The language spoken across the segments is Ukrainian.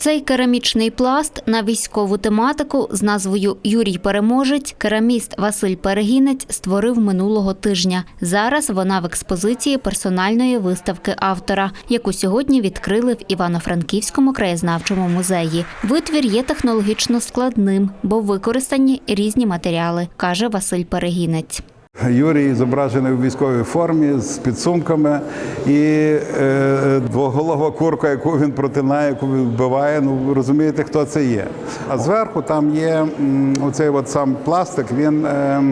Цей керамічний пласт на військову тематику з назвою Юрій Переможець кераміст Василь Перегінець створив минулого тижня. Зараз вона в експозиції персональної виставки автора, яку сьогодні відкрили в Івано-Франківському краєзнавчому музеї. Витвір є технологічно складним, бо використані різні матеріали, каже Василь Перегінець. Юрій зображений у військовій формі з підсумками і е, двоголова курка, яку він протинає, яку він вбиває. Ну розумієте, хто це є. А зверху там є оцей от сам пластик. Він е,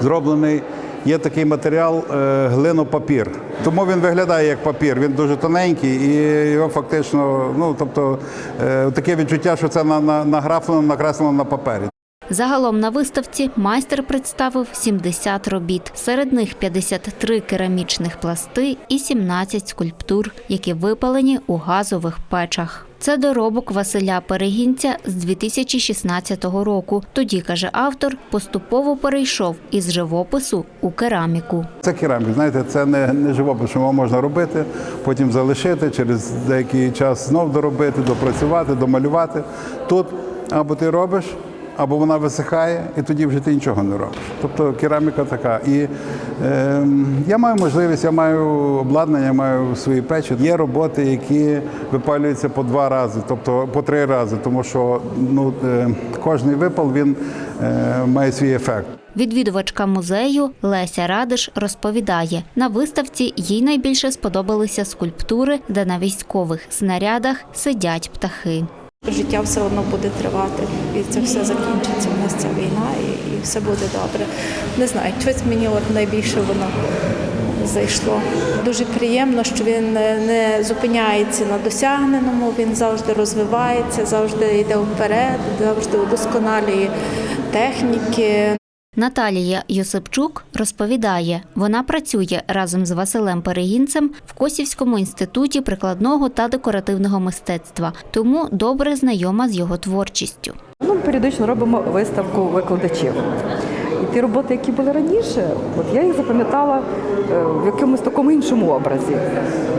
зроблений. Є такий матеріал е, глинопапір. Тому він виглядає як папір. Він дуже тоненький і його фактично, ну тобто, е, таке відчуття, що це на, на, награфлено, накреслено на папері. Загалом на виставці майстер представив 70 робіт. Серед них 53 керамічних пласти і 17 скульптур, які випалені у газових печах. Це доробок Василя Перегінця з 2016 року. Тоді, каже автор, поступово перейшов із живопису у кераміку. Це керамік, знаєте, це не, не живопис, що можна робити, потім залишити, через деякий час знов доробити, допрацювати, домалювати. Тут або ти робиш, або вона висихає, і тоді вже ти нічого не робиш. Тобто кераміка така. І е, я маю можливість, я маю обладнання, я маю свої печі. Є роботи, які випалюються по два рази, тобто по три рази, тому що ну, е, кожний випал він е, має свій ефект. Відвідувачка музею Леся Радиш розповідає, на виставці їй найбільше сподобалися скульптури, де на військових снарядах сидять птахи. Життя все одно буде тривати, і це все закінчиться. У нас ця війна, і, і все буде добре. Не знаю, щось мені от найбільше воно зайшло. Дуже приємно, що він не зупиняється на досягненому, він завжди розвивається, завжди йде вперед, завжди удосконалює техніки. Наталія Йосипчук розповідає, вона працює разом з Василем Перегінцем в Косівському інституті прикладного та декоративного мистецтва, тому добре знайома з його творчістю. Ну, Ми періодично робимо виставку викладачів. І ті роботи, які були раніше, от я їх запам'ятала е, в якомусь такому іншому образі.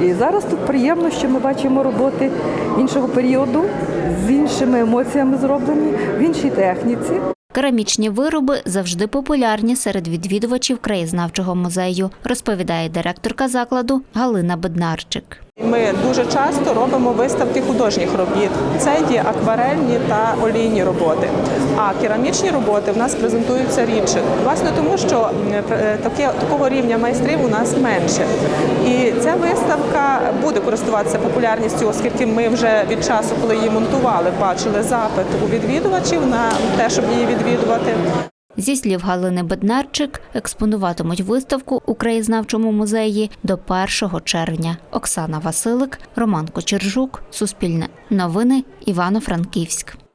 І зараз тут приємно, що ми бачимо роботи іншого періоду з іншими емоціями зроблені, в іншій техніці. Керамічні вироби завжди популярні серед відвідувачів краєзнавчого музею, розповідає директорка закладу Галина Беднарчик. Ми дуже часто робимо виставки художніх робіт. Це є акварельні та олійні роботи. А керамічні роботи в нас презентуються рідше. Власне, тому що е, таке, такого рівня майстрів у нас менше. І ця виставка буде користуватися популярністю, оскільки ми вже від часу, коли її монтували, бачили запит у відвідувачів на те, щоб її відвідувати. Зі слів Галини Беднарчик, експонуватимуть виставку у краєзнавчому музеї до 1 червня. Оксана Василик, Роман Кочержук, Суспільне новини, Івано-Франківськ.